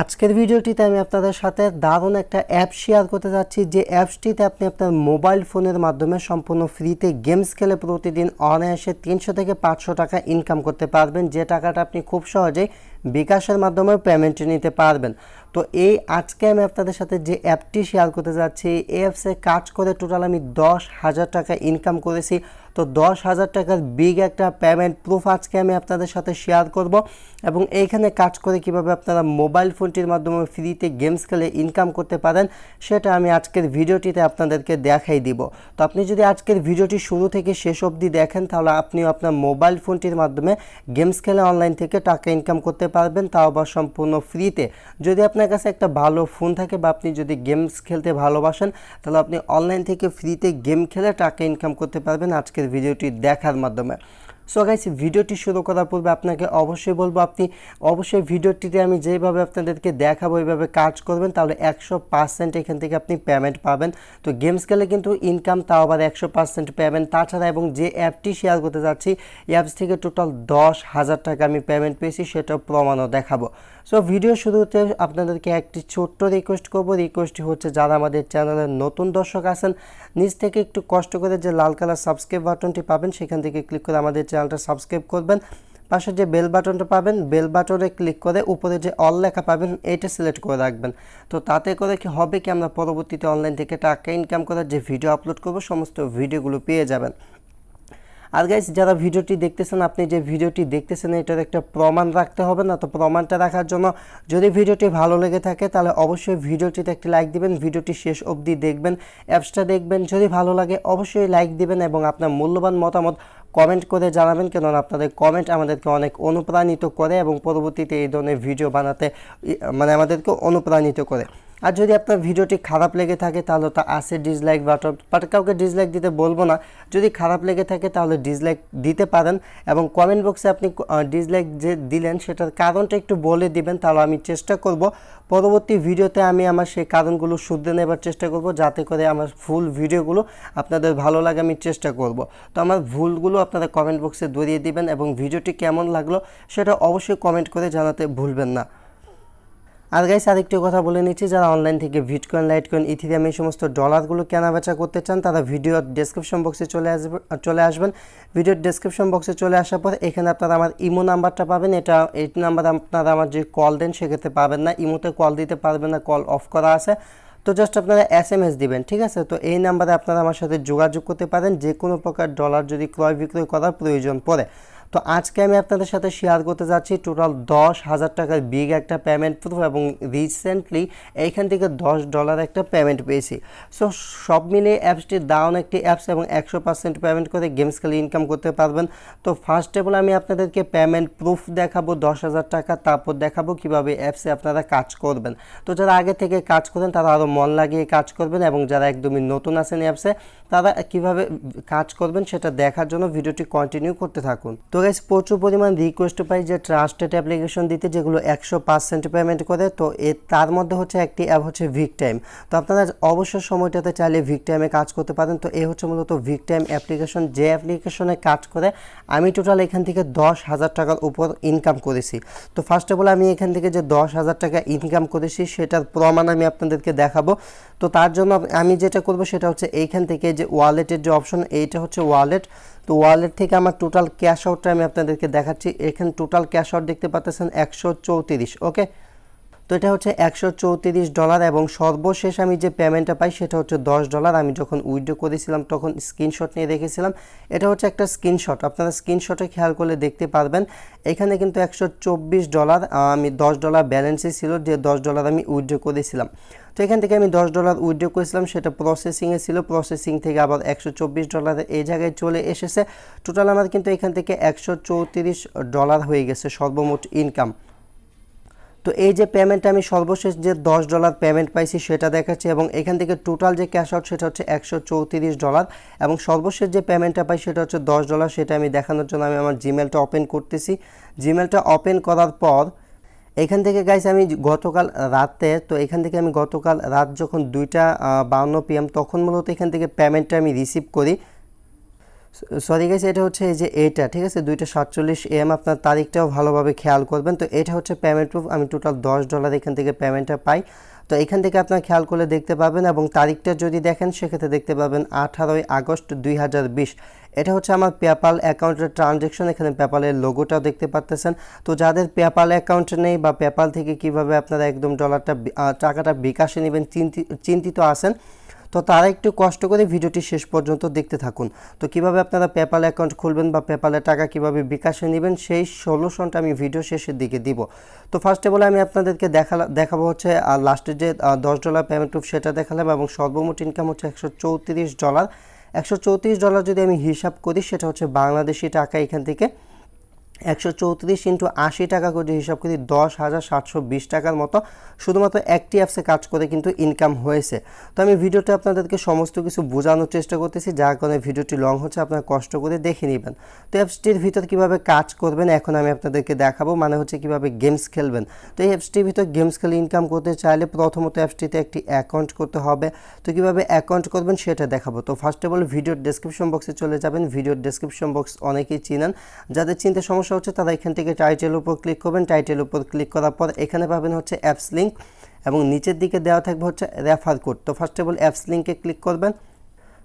আজকের ভিডিওটিতে আমি আপনাদের সাথে দারুণ একটা অ্যাপ শেয়ার করতে যাচ্ছি। যে অ্যাপসটিতে আপনি আপনার মোবাইল ফোনের মাধ্যমে সম্পূর্ণ ফ্রিতে গেমস খেলে প্রতিদিন অনায়াসে তিনশো থেকে পাঁচশো টাকা ইনকাম করতে পারবেন। যে টাকাটা আপনি খুব সহজেই বিকাশের মাধ্যমে পেমেন্ট নিতে পারবেন। তো এই আজকে আমি আপনাদের সাথে যে অ্যাপটি শেয়ার করতে যাচ্ছি, এই অ্যাপসে কাজ করে টোটাল আমি দশ হাজার টাকা ইনকাম করেছি। তো দশ হাজার টাকার বিগ একটা পেমেন্ট প্রুফ আজকে আমি আপনাদের সাথে শেয়ার করব এবং এইখানে কাজ করে কীভাবে আপনারা মোবাইল ফোনটির মাধ্যমে ফ্রিতে গেমস খেলে ইনকাম করতে পারেন, সেটা আমি আজকের ভিডিওটিতে আপনাদেরকে দেখাই দিব। তো আপনি যদি আজকের ভিডিওটি শুরু থেকে শেষ অবধি দেখেন, তাহলে আপনিও আপনার মোবাইল ফোনটির মাধ্যমে গেমস খেলে অনলাইন থেকে টাকা ইনকাম করতে পারবেন, তাও আবার সম্পূর্ণ ফ্রিতে যদি আপনার কাছে একটা ভালো ফোন থাকে বা আপনি যদি গেমস খেলতে ভালোবাসেন, তাহলে আপনি অনলাইন থেকে ফ্রিতে গেম খেলে টাকা ইনকাম করতে পারবেন আজকের ভিডিওটি দেখার মাধ্যমে। সো গাইস ভিডিওটি শুরু করার পূর্বে আপনাকে অবশ্যই বলব, আপনি অবশ্যই ভিডিওটিতে আমি যেভাবে আপনাদেরকে দেখাবো ওইভাবে কাজ করবেন, তাহলে একশো পার্সেন্ট এখান থেকে আপনি পেমেন্ট পাবেন। তো গেমস খেলে কিন্তু ইনকাম তাও আবার একশো পার্সেন্ট পেমেন্ট তাছাড়া এবং যে অ্যাপটি শেয়ার করতে যাচ্ছি অ্যাপস থেকে টোটাল দশ হাজার টাকা আমি পেমেন্ট পেয়েছি, সেটাও প্রমাণও দেখাবো। সো ভিডিও শুরুতে আপনাদেরকে একটি ছোট্ট রিকোয়েস্ট করব। রিকোয়েস্টটি হচ্ছে, যারা আমাদের চ্যানেলের নতুন দর্শক আছেন, নিজ থেকে একটু কষ্ট করে যে লাল কালার সাবস্ক্রাইব বাটনটি পাবেন, সেখান থেকে ক্লিক করে আমাদের চ্যানেলটা সাবস্ক্রাইব করবেন। পাশে যে বেল বাটনটা পাবেন বেল বাটনে ক্লিক করে উপরে যে অল লেখা পাবেন এটা সিলেক্ট করে রাখবেন। তো তাতে করে কি হবে কি, আমরা পরবর্তীতে অনলাইন থেকে টাকা ইনকাম করার যে ভিডিও আপলোড করব, সমস্ত ভিডিওগুলো পেয়ে যাবেন। আর গাইজ যারা ভিডিওটি দেখতেছেন, আপনি যে ভিডিওটি দেখতেছেন, এটার একটা প্রমাণ রাখতে হবে না, তো প্রমাণটা রাখার জন্য যদি ভিডিওটি ভালো লেগে থাকে, তাহলে অবশ্যই ভিডিওটিতে একটি লাইক দিবেন, ভিডিওটি শেষ অবধি দেখবেন অ্যাপসটা দেখবেন, যদি ভালো লাগে, অবশ্যই লাইক দিবেন এবং আপনার মূল্যবান মতামত কমেন্ট করে জানাবেন, কেননা আপনাদের কমেন্ট আমাদেরকে অনেক অনুপ্রাণিত করে এবং পরবর্তীতে এই ধরনের ভিডিও বানাতে মানে আমাদেরকে অনুপ্রাণিত করে। আর যদি আপনার ভিডিওটি খারাপ লেগে থাকে, তাহলে তা আছে ডিসলাইক বাটন বাট কাউকে ডিসলাইক দিতে বলব না। যদি খারাপ লেগে থাকে, তাহলে ডিসলাইক দিতে পারেন এবং কমেন্ট বক্সে আপনি ডিসলাইক যে দিলেন, সেটার কারণটা একটু বলে দিবেন, তাহলে আমি চেষ্টা করব। পরবর্তী ভিডিওতে আমি আমার সেই কারণগুলো শুধরে নেবার চেষ্টা করব, যাতে করে আমার ফুল ভিডিওগুলো আপনাদের ভালো লাগে, আমি চেষ্টা করব। তো আমার ভুলগুলো আপনারা কমেন্ট বক্সে ধরিয়ে দিবেন এবং ভিডিওটি কেমন লাগল, সেটা অবশ্যই কমেন্ট করে জানাতে ভুলবেন না। আর গাইস আরেকটি কথা বলে নিচ্ছি, যারা অনলাইন থেকে ভিটকয়েন লাইটকয়েন ইথিরিয়াম এই সমস্ত ডলারগুলো কেনা বেচা করতে চান, তারা ভিডিওর ডেসক্রিপশন বক্সে চলে আসবে, চলে আসবেন। ভিডিওর ডেসক্রিপশন বক্সে চলে আসার পর এখানে আপনারা আমার ইমো নাম্বারটা পাবেন। এটা, এই নাম্বার আপনারা আমার যে কল দেন, সেক্ষেত্রে পাবেন না। ইমোতে কল দিতে পারবেন না কল অফ করা আছে। তো জাস্ট আপনারা এস এম এস দিবেন, ঠিক আছে? তো এই নাম্বারে আপনারা আমার সাথে যোগাযোগ করতে পারেন। যে কোনো প্রকার ডলার যদি ক্রয় বিক্রয় করার প্রয়োজন পড়ে। তো আজকে আমি আপনাদের সাথে শেয়ার করতে যাচ্ছি টোটাল দশ হাজার টাকার বিগ একটা পেমেন্ট প্রুফ এবং রিসেন্টলি এইখান থেকে দশ ডলার একটা পেমেন্ট পেয়েছি। সো সব মিলিয়ে অ্যাপসটির দাউন একটি অ্যাপস এবং একশো পার্সেন্ট পেমেন্ট করে গেমস খেলে ইনকাম করতে পারবেন। তো ফার্স্ট অফ অল আমি আপনাদেরকে পেমেন্ট প্রুফ দেখাবো, দশ হাজার টাকা, তারপর দেখাবো কীভাবে অ্যাপসে আপনারা কাজ করবেন। তো যারা আগে থেকে কাজ করেন, তারা আরও মন লাগিয়ে কাজ করবেন এবং যারা একদমই নতুন আছেন অ্যাপসে তারা কীভাবে কাজ করবেন সেটা দেখার জন্য ভিডিওটি কন্টিনিউ করতে থাকুন। তো গাইস প্রচুর পরিমাণ রিকোয়েস্ট পাই যে ট্রাস্টেড অ্যাপ্লিকেশন দিতে, যেগুলো একশো পার্সেন্ট পেমেন্ট করে। তো এ, তার মধ্যে হচ্ছে একটি অ্যাপ হচ্ছে ভিক টাইম তো আপনারা অবশ্যই সময়টাতে চাইলে ভিক টাইমে কাজ করতে পারেন। তো এ হচ্ছে মূলত ভিক টাইম অ্যাপ্লিকেশন যে অ্যাপ্লিকেশনে কাজ করে, আমি টোটাল এখান থেকে দশ হাজার টাকার উপর ইনকাম করেছি। তো ফার্স্ট অফ অল আমি এখান থেকে যে দশ হাজার টাকা ইনকাম করেছি, সেটার প্রমাণ আমি আপনাদেরকে দেখাবো। তো তার জন্য আমি যেটা করব, সেটা হচ্ছে এইখান থেকে যে ওয়ালেটের যে অপশন এইটা হচ্ছে ওয়ালেট তো ওয়ালেট থেকে আমার টোটাল ক্যাশ আউটটা আমি আপনাদেরকে দেখাচ্ছি। এখানে টোটাল ক্যাশ আউট দেখতে পাচ্ছেন একশো চৌত্রিশ ওকে তো এটা হচ্ছে একশো চৌত্রিশ ডলার এবং সর্বশেষ আমি যে পেমেন্টটা পাই সেটা হচ্ছে দশ ডলার আমি যখন উইড্রো করেছিলাম, তখন স্ক্রিনশট নিয়ে রেখেছিলাম। এটা হচ্ছে একটা স্ক্রিনশট আপনারা স্ক্রিনশটে খেয়াল করলে দেখতে পারবেন, এখানে কিন্তু একশো চব্বিশ ডলার আমি দশ ডলার ব্যালেন্সে ছিল, যে দশ ডলার আমি উইথড্র করেছিলাম। তো এখান থেকে আমি দশ ডলার উইথড্র করেছিলাম, সেটা প্রসেসিংয়ে ছিল। প্রসেসিং থেকে আবার একশো চব্বিশ ডলারে এই জায়গায় চলে এসেছে। টোটাল আমার কিন্তু এখান থেকে একশো চৌত্রিশ ডলার হয়ে গেছে, সর্বমোট ইনকাম তো এই যে পেমেন্টটা আমি সর্বশেষ যে দশ ডলার পেমেন্ট পাইছি, সেটা দেখাচ্ছি এবং এখান থেকে টোটাল যে ক্যাশ আউট সেটা হচ্ছে একশো চৌত্রিশ ডলার এবং সর্বশেষ যে পেমেন্টটা পাই, সেটা হচ্ছে দশ ডলার, সেটা আমি দেখানোর জন্য আমি আমার জিমেলটা ওপেন করতেছি। জিমেলটা ওপেন করার পর এখান থেকে গাইস আমি গতকাল রাতে, তো এখান থেকে আমি গতকাল রাত যখন দুইটা বাউন্ন পিএম তখন মূলত এখান থেকে পেমেন্টটা আমি রিসিভ করি। সরি গাইস এটা হচ্ছে এই যে এটা, ঠিক আছে? দুইটা সাতচল্লিশ এম আপনার তারিখটাও ভালোভাবে খেয়াল করবেন। তো এটা হচ্ছে পেমেন্ট প্রুফ আমি টোটাল দশ ডলার এখান থেকে পেমেন্টটা পাই। তো এখান থেকে আপনার খেয়াল করলে দেখতে পাবেন এবং তারিখটা যদি দেখেন, সেক্ষেত্রে দেখতে পাবেন আঠারোই আগস্ট দুই হাজার বিশ। এটা হচ্ছে আমার পেপাল অ্যাকাউন্টের ট্রানজ্যাকশন এখানে পেপালের লোগোটাও দেখতে পাচ্তেছেন তো যাদের পেপাল অ্যাকাউন্ট নেই বা পেপাল থেকে কীভাবে আপনারা একদম ডলারটা টাকাটা বিকাশে নেবেন, চিন্তি- চিন্তিত আছেন, তো তারা একটু কষ্ট করে ভিডিওটি শেষ পর্যন্ত দেখতে থাকুন। তো কীভাবে আপনারা পেপাল অ্যাকাউন্ট খুলবেন বা পেপালের টাকা কীভাবে বিকাশে নেবেন, সেই সলিউশনটা আমি ভিডিও শেষের দিকে দিব। তো ফার্স্টে বলে আমি আপনাদেরকে দেখা দেখাবো হচ্ছে লাস্টে যে দশ ডলার পেমেন্ট প্রুফ সেটা দেখালাম এবং সর্বমোট ইনকাম হচ্ছে একশো চৌত্রিশ ডলার একশো চৌত্রিশ ডলার যদি আমি হিসাব করি সেটা হচ্ছে বাংলাদেশি টাকা এখান থেকে একশো চৌত্রিশ ইন্টু আশি টাকা করে হিসাব করি, দশ হাজার সাতশো বিশ টাকার মতো। শুধুমাত্র একটি অ্যাপসে কাজ করে কিন্তু ইনকাম হয়েছে। তো আমি ভিডিওতে আপনাদেরকে সমস্ত কিছু বোঝানোর চেষ্টা করতেছি। যার কারণে ভিডিওটি লং হচ্ছে, আপনারা কষ্ট করে দেখে নেবেন। তো অ্যাপসটির ভিতর কীভাবে কাজ করবেন, এখন আমি আপনাদেরকে দেখাবো। মানে হচ্ছে কীভাবে গেমস খেলবেন। তো এই অ্যাপসটির ভিতর গেমস খেলে ইনকাম করতে চাইলে প্রথমত অ্যাপসটিতে একটি অ্যাকাউন্ট করতে হবে। তো কীভাবে অ্যাকাউন্ট করবেন সেটা দেখাবো। তো ফার্স্ট অফ অল ভিডিওর ডেসক্রিপশন বক্সে চলে যাবেন। ভিডিওর ডেসক্রিপশন বক্স অনেকেই চিনেন। যাদের চিনতে সমস্যা হচ্ছে, তারা এখান থেকে টাইটেলের উপর ক্লিক করবেন। টাইটেলের উপর ক্লিক করার পর এখানে পাবেন হচ্ছে অ্যাপস লিঙ্ক এবং নিচের দিকে দেওয়া থাকবে হচ্ছে রেফার কোড তো ফার্স্ট অফ অল অ্যাপস লিঙ্কে ক্লিক করবেন।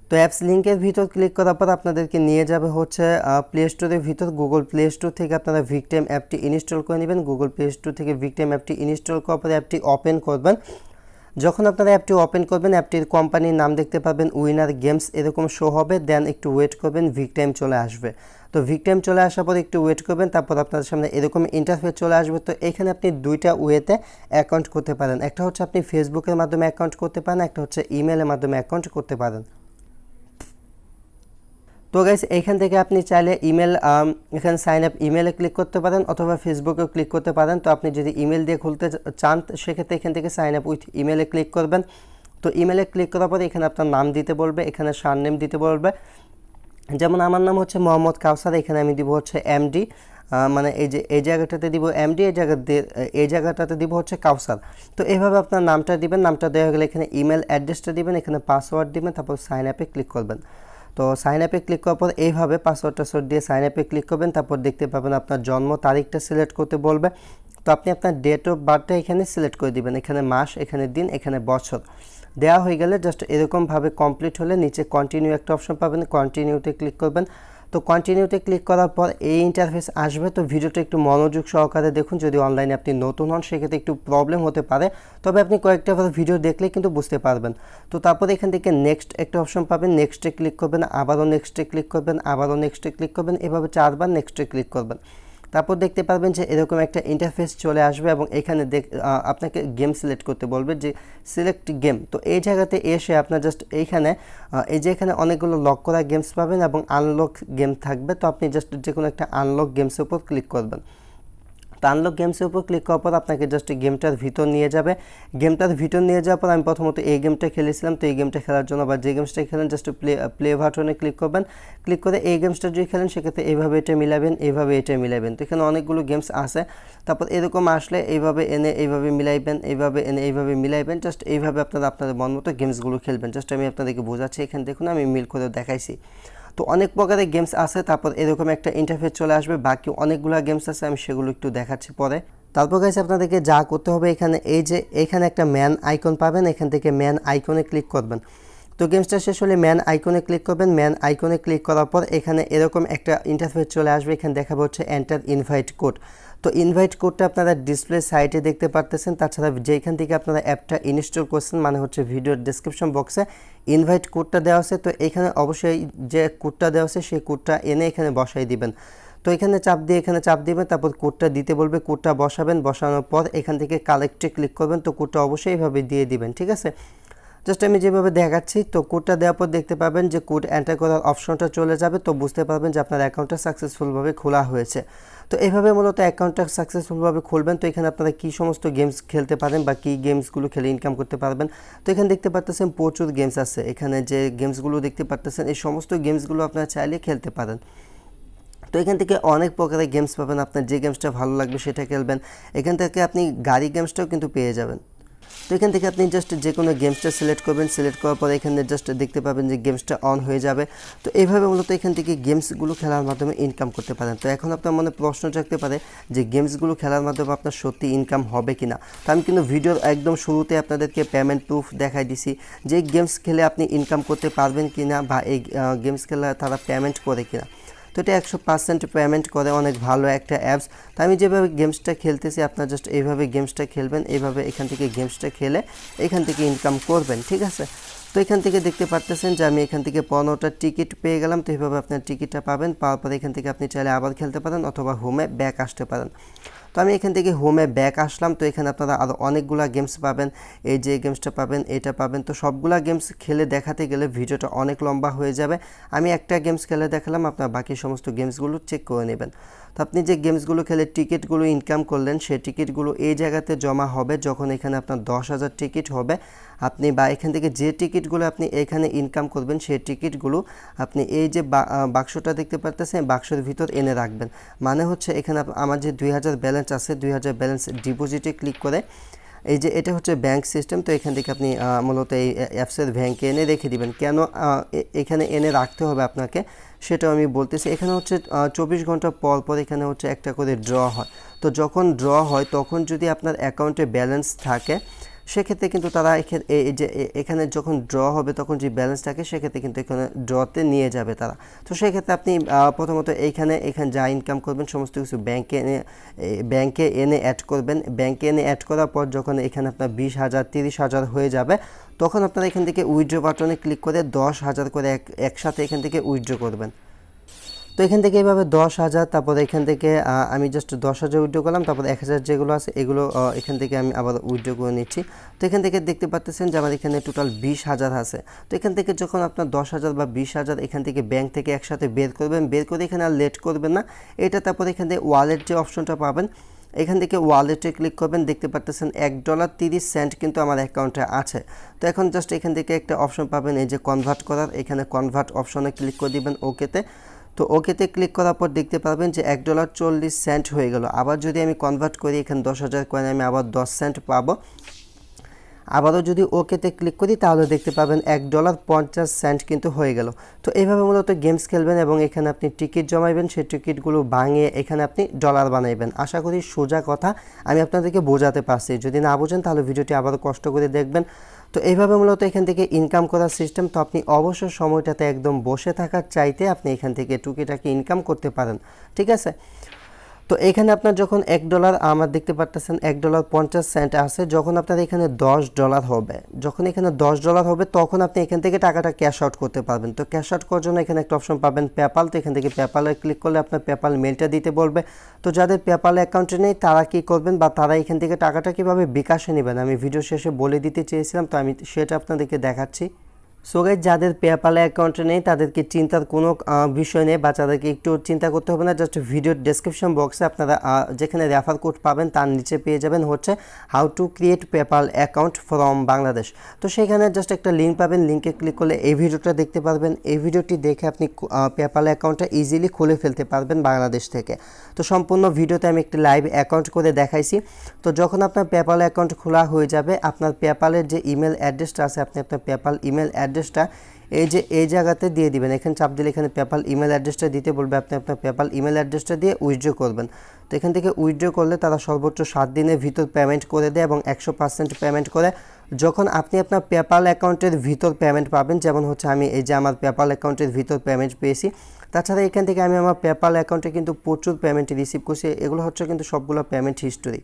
তো অ্যাপস লিঙ্কের ভিতর ক্লিক করার পর আপনাদেরকে নিয়ে যাবে হচ্ছে প্লে স্টোরের ভিতর। গুগল প্লে স্টোর থেকে আপনারা ভিকটেম অ্যাপটি ইনস্টল করে নেবেন। গুগল প্লে স্টোর থেকে ভিকটেম অ্যাপটি ইনস্টল করার পরে অ্যাপটি ওপেন করবেন। যখন আপনারা অ্যাপটি ওপেন করবেন অ্যাপটির কোম্পানির নাম দেখতে পাবেন উইনার গেমস এরকম শো হবে। দেন একটু ওয়েট করবেন ভিকটাইম চলে আসবে। তো ভিকটাইম চলে আসার পর একটু ওয়েট করবেন, তারপর আপনাদের সামনে এরকম ইন্টারফেস চলে আসবে। তো এখানে আপনি দুইটা ওয়েতে অ্যাকাউন্ট করতে পারেন। একটা হচ্ছে আপনি ফেসবুকের মাধ্যমে অ্যাকাউন্ট করতে পারেন, একটা হচ্ছে ইমেলের মাধ্যমে অ্যাকাউন্ট করতে পারেন। তো গাইস এখান থেকে আপনি চাইলে ইমেল এখানে সাইন আপ ইমেলে ক্লিক করতে পারেন অথবা ফেসবুকেও ক্লিক করতে পারেন। তো আপনি যদি ইমেল দিয়ে খুলতে চান, সেক্ষেত্রে এখান থেকে সাইন আপ উইথ ইমেলে ক্লিক করবেন। তো ইমেলে ক্লিক করার পর এখানে আপনার নাম দিতে বলবে, এখানে সার নেম দিতে বলবে। যেমন আমার নাম হচ্ছে মোহাম্মদ কাউসার, এখানে আমি দিব হচ্ছে এমডি মানে এই যে, এই জায়গাটাতে দিব এমডি এই জায়গাতে এই জায়গাটাতে দিব হচ্ছে কাউসার। তো এইভাবে আপনার নামটা দিবেন, নামটা দেওয়া গেলে এখানে ইমেল অ্যাড্রেসটা দিবেন, এখানে পাসওয়ার্ড দিবেন, তারপর সাইন অ্যাপে ক্লিক করবেন। তো সাইন অ্যাপে ক্লিক করার পর এইভাবে পাসওয়ার্ড টাসওয়ার্ড দিয়ে সাইন অ্যাপে ক্লিক করবেন, তারপর দেখতে পাবেন আপনার জন্ম তারিখটা সিলেক্ট করতে বলবে। তো আপনি আপনার ডেট অফ বার্থটা এখানে সিলেক্ট করে দিবেন, এখানে মাস, এখানে দিন, এখানে বছর। দেওয়া হয়ে গেলে জাস্ট এরকমভাবে কমপ্লিট হলে নিচে কন্টিনিউ একটা অপশন পাবেন কন্টিনিউতে ক্লিক করবেন। তো কন্টিনিউতে ক্লিক করার পর এই ইন্টারফেস আসবে। তো ভিডিওটা একটু মনোযোগ সহকারে দেখুন। যদি অনলাইনে আপনি নতুন হন, সেক্ষেত্রে একটু প্রবলেম হতে পারে। তবে আপনি কয়েকটা বার ভিডিও দেখলে কিন্তু বুঝতে পারবেন। তো তারপরে এখান থেকে নেক্সট একটা অপশন পাবেন নেক্সটে ক্লিক করবেন, আবারও নেক্সটে ক্লিক করবেন, আবারও নেক্সটে ক্লিক করবেন, এভাবে চারবার নেক্সটে ক্লিক করবেন। তারপর দেখতে পারবেন যে এরকম একটা ইন্টারফেস চলে আসবে এবং এখানে আপনাকে গেম সিলেক্ট করতে বলবে যে সিলেক্ট গেম তো এই জায়গাতে এসে আপনার জাস্ট এইখানে এই যে এখানে অনেকগুলো লক করা গেমস পাবেন এবং আনলক গেম থাকবে। তো আপনি জাস্ট যে কোনো একটা আনলক গেমসের উপর ক্লিক করবেন। তো আনলক গেমসের উপর ক্লিক করার পর আপনাকে জাস্ট গেমটার ভিতর নিয়ে যাবে। গেমটার ভিতর নিয়ে যাওয়ার পর আমি প্রথমত এই গেমটা খেলেছিলাম। তো এই গেমটা খেলার জন্য বা যে গেমসটা খেলেন জাস্ট প্লে প্লে বাটনে ক্লিক করবেন। ক্লিক করে এই গেমসটা যদি খেলেন, সেক্ষেত্রে এইভাবে এটা মিলাবেন, এইভাবে এটা মিলাবেন। তো এখানে অনেকগুলো গেমস আছে। তারপর এরকম আসলে এইভাবে এনে, এইভাবে মিলাইবেন, এইভাবে এনে, এইভাবে মিলাইবেন। জাস্ট এইভাবে আপনারা আপনাদের মন মতো গেমসগুলো খেলবেন। জাস্ট আমি আপনাদেরকে বোঝাচ্ছি। এখানে দেখুন, আমি মিল করে দেখাইছি। তো অনেক প্রকারের গেমস আছে, তারপর এরকম একটা ইন্টারফেস চলে আসবে, বাকি অনেকগুলো গেমস আছে, আমি সেগুলো একটু দেখাচ্ছি পরে। তারপর গাইছে আপনাদেরকে যা করতে হবে এখানে, এই যে এখানে একটা ম্যান আইকন পাবেন, এখান থেকে ম্যান আইকনে ক্লিক করবেন। তো গেমসটা শেষ হলে ম্যান আইকনে ক্লিক করবেন ম্যান আইকনে ক্লিক করার পর এখানে এরকম একটা ইন্টারফেস চলে আসবে, এখানে দেখাবো হচ্ছে এন্টার ইনভাইট কোড তো ইনভাইট কোডটা আপনারা ডিসপ্লে সাইটে দেখতে পারতেছেন। তাছাড়া যেখান থেকে আপনারা অ্যাপটা ইনস্টল করছেন মানে হচ্ছে ভিডিওর ডিসক্রিপশন বক্সে ইনভাইট কোডটা দেওয়া আছে। তো এখানে অবশ্যই যে কোডটা দেওয়া আছে, সেই কোডটা এনে এখানে বসাই দিবেন। তো এখানে চাপ দিয়ে এখানে চাপ দিবেন, তারপর কোডটা দিতে বলবে, কোডটা বসাবেন। বসানোর পর এখান থেকে কালেক্টে ক্লিক করবেন। তো কোডটা অবশ্যই এইভাবে দিয়ে দিবেন, ঠিক আছে? জাস্ট আমি যেভাবে দেখাচ্ছি, তো কোডটা দেওয়ার পর দেখতে পাবেন যে কোড এন্টার করার অপশনটা চলে যাবে, তো বুঝতে পারবেন যে আপনার অ্যাকাউন্টটা সাকসেসফুলভাবে খোলা হয়েছে। তো এইভাবে মূলত অ্যাকাউন্টটা সাকসেসফুলভাবে খুলবেন, তো এখানে আপনারা কী সমস্ত গেমস খেলতে পারেন বা কী গেমসগুলো খেলে ইনকাম করতে পারবেন। তো এখানে দেখতে পারতেছেন প্রচুর গেমস আছে। এখানে যে গেমসগুলো দেখতে পারতেছেন, এই সমস্ত গেমসগুলো আপনারা চাইলে খেলতে পারেন। তো এখান থেকে অনেক প্রকারের গেমস পাবেন, আপনার যে গেমসটা ভালো লাগবে সেটা খেলবেন। এখান থেকে আপনি গাড়ি গেমসটাও কিন্তু পেয়ে যাবেন। তো এখান থেকে আপনি জাস্ট যে কোনো গেমসটা সিলেক্ট করবেন সিলেক্ট করার পরে এখানে জাস্ট দেখতে পাবেন যে গেমসটা অন হয়ে যাবে। তো এইভাবে মূলত এখান থেকে গেমসগুলো খেলার মাধ্যমে ইনকাম করতে পারেন। তো এখন আপনার মনে প্রশ্ন থাকতে পারে যে গেমসগুলো খেলার মাধ্যমে আপনার সত্যি ইনকাম হবে কিনা। তো আমি কিন্তু ভিডিওর একদম শুরুতে আপনাদেরকে পেমেন্ট প্রুফ দেখাই দিছি যে গেমস খেলে আপনি ইনকাম করতে পারবেন কি না বা এই গেমস খেলে তারা পেমেন্ট করে কিনা। তো এটা একশো পার্সেন্ট পেমেন্ট করে অনেক ভালো একটা অ্যাপস তো আমি যেভাবে গেমসটা খেলতেছি, আপনার জাস্ট এইভাবে গেমসটা খেলবেন, এইভাবে এখান থেকে গেমসটা খেলে এখান থেকে ইনকাম করবেন, ঠিক আছে? তো এখান থেকে দেখতে পারতেছেন যে আমি এখান থেকে পনেরোটা টিকিট পেয়ে গেলাম, তো এইভাবে আপনার টিকিটটা পাবেন, পাওয়ার পরে এখান থেকে আপনি চাইলে আবার খেলতে পারেন অথবা হোমে ব্যাক আসতে পারেন। তো আমি এখান থেকে হোমে ব্যাক আসলাম। তো এখানে আপনারা আরও অনেকগুলা গেমস পাবেন। এই যে গেমসটা পাবেন, এটা পাবেন। তো সবগুলা গেমস খেলে দেখাতে গেলে ভিডিওটা অনেক লম্বা হয়ে যাবে। আমি একটা গেমস খেলে দেখালাম, আপনার বাকি সমস্ত গেমসগুলো চেক করে নেবেন। তো আপনি যে গেমসগুলো খেলে টিকিটগুলো ইনকাম করলেন, সেই টিকিটগুলো এই জায়গাতে জমা হবে যখন এখানে আপনার দশ হাজার টিকিট হবে। আপনি বা এখান থেকে যে টিকিটগুলো আপনি এখানে ইনকাম করবেন, সেই টিকিটগুলো আপনি এই যে বাক্সটা দেখতে পারতেছেন, বাক্সের ভিতর এনে রাখবেন। মানে হচ্ছে এখানে আমার যে দুই হাজার ব্যালেন্স আছে, দুই হাজার ব্যালেন্স ডিপোজিটে ক্লিক করে। এই যে এটা হচ্ছে ব্যাংক সিস্টেম তো এখান থেকে আপনি মূলত এই অ্যাপসের ব্যাংকে এনে রেখে দিবেন। কেন এখানে এনে রাখতে হবে আপনাকে, সেটাও আমি বলতেছি। এখানে হচ্ছে চব্বিশ ঘণ্টা পর পর এখানে হচ্ছে একটা করে ড্র হয়। তো যখন ড্র হয়, তখন যদি আপনার অ্যাকাউন্টে ব্যালেন্স থাকে সেক্ষেত্রে কিন্তু তারা এই যে এখানে যখন ড্র হবে তখন যে ব্যালেন্স থাকে সেক্ষেত্রে কিন্তু এখানে ড্রতে নিয়ে যাবে তারা। তো সেক্ষেত্রে আপনি প্রথমত এইখানে, এখানে যা ইনকাম করবেন সমস্ত কিছু ব্যাংকে এনে ব্যাংকে এনে অ্যাড করবেন। ব্যাংকে এনে অ্যাড করার পর যখন এখানে আপনার বিশ হাজার, তিরিশ হাজার হয়ে যাবে, তখন আপনারা এখান থেকে উইড্রো বাটনে ক্লিক করে দশ হাজার করে এক, একসাথে এখান থেকে উইড্রো করবেন। তো এখান থেকে এইভাবে দশ হাজার, তারপর এখান থেকে আমি জাস্ট দশ হাজার উইড্রো করলাম, তারপর এক হাজার যেগুলো আছে, এগুলো এখান থেকে আমি আবার উইড্রো করে নিচ্ছি। তো এখান থেকে দেখতে পাচ্ছেন যে আমার এখানে টোটাল বিশ হাজার আছে। তো এখান থেকে যখন আপনার দশ হাজার বা বিশ হাজার এখান থেকে ব্যাংক থেকে একসাথে বের করবেন, বের করে এখানে আর লেট করবেন না। এটা তারপর এখান থেকে ওয়ালেট যে অপশনটা পাবেন, এখান থেকে ওয়ালেটে ক্লিক করবেন, দেখতে পাচ্ছেন এক ডলার তিরিশ সেন্ট কিন্তু আমার অ্যাকাউন্টে আছে। তো এখন জাস্ট এখান থেকে একটা অপশন পাবেন, এই যে কনভার্ট করার, এখানে কনভার্ট অপশনে ক্লিক করে দিবেন ওকেতে তো ওকেতে ক্লিক করার পর দেখতে পারবেন যে এক ডলার চল্লিশ সেন্ট হয়ে গেল। আবার যদি আমি কনভার্ট করি, এখানে দশ হাজার কয়েন আমি আবার দশ সেন্ট পাবো। আবারও যদি ওকেতে ক্লিক করি, তাহলে দেখতে পাবেন এক ডলার পঞ্চাশ সেন্ট কিন্তু হয়ে গেল। তো এইভাবে মূলত গেমস খেলবেন এবং এখানে আপনি টিকিট জমাইবেন, সেই টিকিটগুলো ভাঙিয়ে এখানে আপনি ডলার বানাইবেন। আশা করি সোজা কথা, আমি আপনাদেরকে বোঝাতে পারছি। যদি না বোঝেন, তাহলে ভিডিওটি আবারও কষ্ট করে দেখবেন। তো এইভাবে মূলত এখান থেকে ইনকাম করার সিস্টেম তো আপনি অবশ্যই সময়টাতে একদম বসে থাকার চাইতে আপনি এখান থেকে টুকিটাকি ইনকাম করতে পারেন। ঠিক আছে? তো এখানে আপনার যখন এক ডলার, আমার দেখতে পারতেছেন এক ডলার পঞ্চাশ সেন্ট আছে, যখন আপনার এখানে দশ ডলার হবে, যখন এখানে দশ ডলার হবে, তখন আপনি এখান থেকে টাকাটা ক্যাশ আউট করতে পারবেন। তো ক্যাশ আউট করার জন্য এখানে একটা অপশন পাবেন পেপাল তো এখান থেকে পেপালে ক্লিক করলে আপনার পেপাল মেলটা দিতে বলবে। তো যাদের পেপাল অ্যাকাউন্টে নেই, তারা কি করবেন বা তারা এখান থেকে টাকাটা কীভাবে বিকাশে নেবেন? আমি ভিডিও শেষে বলে দিতে চেয়েছিলাম, তো আমি সেটা আপনাদেরকে দেখাচ্ছি। সো গাইজ যাদের পেপালে অ্যাকাউন্ট নেই, তাদেরকে চিন্তার কোনো বিষয় নেই বা তাদেরকে একটু চিন্তা করতে হবে না জাস্ট ভিডিওর ডেসক্রিপশন বক্সে আপনারা যেখানে রেফার কোড পাবেন, তার নিচে পেয়ে যাবেন হচ্ছে how to create PayPal account from Bangladesh তো সেখানে জাস্ট একটা লিঙ্ক পাবেন লিঙ্কে ক্লিক করলে এই ভিডিওটা দেখতে পারবেন। এই ভিডিওটি দেখে আপনি পেপাল অ্যাকাউন্টটা ইজিলি খুলে ফেলতে পারবেন বাংলাদেশ থেকে। তো সম্পূর্ণ ভিডিওতে আমি একটি লাইভ অ্যাকাউন্ট করে দেখাইছি। তো যখন আপনার পেপাল অ্যাকাউন্ট খোলা হয়ে যাবে, আপনার পেপালের যে ইমেল অ্যাড্রেসটা আছে, আপনি আপনার পেপাল ইমেল অ্যাড্রেসটা এই যে, এই জায়গাতে দিয়ে দিবেন। এখানে চাপ দিলে এখানে পেপাল ইমেল অ্যাড্রেসটা দিতে বলবে, আপনি আপনার পেপাল ইমেল অ্যাড্রেসটা দিয়ে উইথড্র করবেন। তো এখান থেকে উইথড্র করলে তারা সর্বোচ্চ সাত দিনের ভিতর পেমেন্ট করে দেয় এবং একশো পার্সেন্ট পেমেন্ট করে। যখন আপনি আপনার পেপাল অ্যাকাউন্টের ভিতর পেমেন্ট পাবেন, যেমন হচ্ছে আমি এই যে আমার পেপাল অ্যাকাউন্টের ভিতর পেমেন্ট পেয়েছি, তাছাড়া এখান থেকে আমি আমার পেপাল অ্যাকাউন্টে কিন্তু প্রচুর পেমেন্ট রিসিভ করছি। এগুলো হচ্ছে কিন্তু সবগুলো পেমেন্ট হিস্টোরি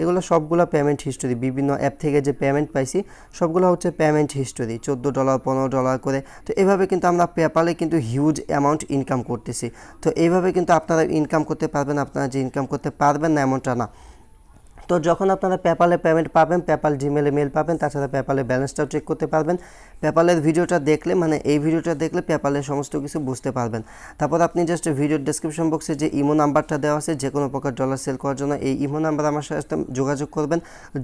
এগুলো সবগুলো পেমেন্ট হিস্টোরি বিভিন্ন অ্যাপ থেকে যে পেমেন্ট পাইছি, সবগুলো হচ্ছে পেমেন্ট হিস্টোরি চোদ্দ ডলার পনেরো ডলার করে। তো এভাবে কিন্তু আমরা পেপালে কিন্তু হিউজ অ্যামাউন্ট ইনকাম করতেছি। তো এইভাবে কিন্তু আপনারা ইনকাম করতে পারবেন, আপনারা যে ইনকাম করতে পারবেন না এমনটা না। তো যখন আপনারা পেপালে পেমেন্ট পাবেন পেপাল জিমেলে মেল পাবেন, তাছাড়া পেপালে ব্যালেন্সটাও চেক করতে পারবেন। পেপালের ভিডিওটা দেখলে মানে এই ভিডিওটা দেখলে পেপালের সমস্ত কিছু বুঝতে পারবেন। তারপর আপনি জাস্ট ভিডিওর ডেসক্রিপশন বক্সে যে ইমো নাম্বারটা দেওয়া আছে যে কোনো প্রকার ডলার সেল করার জন্য এই ইমো নাম্বার আমার সাথে যোগাযোগ করবেন।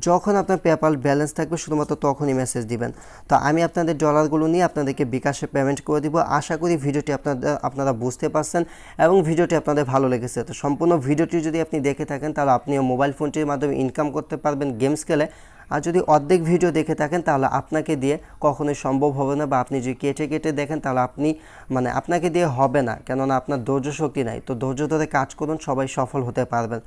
যখন আপনার পেপাল ব্যালেন্স থাকবে, শুধুমাত্র তখনই মেসেজ দিবেন। তো আমি আপনাদের ডলারগুলো নিয়ে আপনাদেরকে বিকাশে পেমেন্ট করে দিব। আশা করি ভিডিওটি আপনাদের, আপনারা বুঝতে পারছেন এবং ভিডিওটি আপনাদের ভালো লেগেছে। তো সম্পূর্ণ ভিডিওটি যদি আপনি দেখে থাকেন, তাহলে আপনিও মোবাইল ফোনটির মাধ্যমে ইনকাম করতে পারবেন গেমস খেলে আর যদি অর্ধেক ভিডিও দেখে থাকেন, তাহলে আপনাকে দিয়ে কখনোই সম্ভব হবে না বা আপনি যদি কেটে কেটে দেখেন, তাহলে আপনি মানে আপনাকে দিয়ে হবে না। কেননা আপনার ধৈর্য শক্তি নাই। তো ধৈর্য ধরে কাজ করুন, সবাই সফল হতে পারবেন।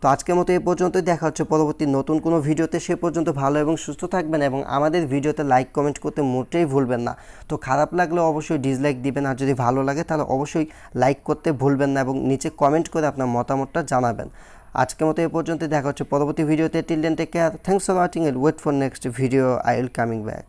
তো আজকের মতো এই পর্যন্তই। দেখা হচ্ছে পরবর্তী নতুন কোনো ভিডিওতে। সে পর্যন্ত ভালো এবং সুস্থ থাকবেন এবং আমাদের ভিডিওতে লাইক কমেন্ট করতে মোটেই ভুলবেন না। তো খারাপ লাগলে অবশ্যই ডিসলাইক দিবেন। আর যদি ভালো লাগে, তাহলে অবশ্যই লাইক করতে ভুলবেন না এবং নিচে কমেন্ট করে আপনার মতামতটা জানাবেন। আজকের মতো এ পর্যন্ত দেখা হচ্ছে পরবর্তী ভিডিওতে। Till then take care thanks for watching and wait for next video I will coming back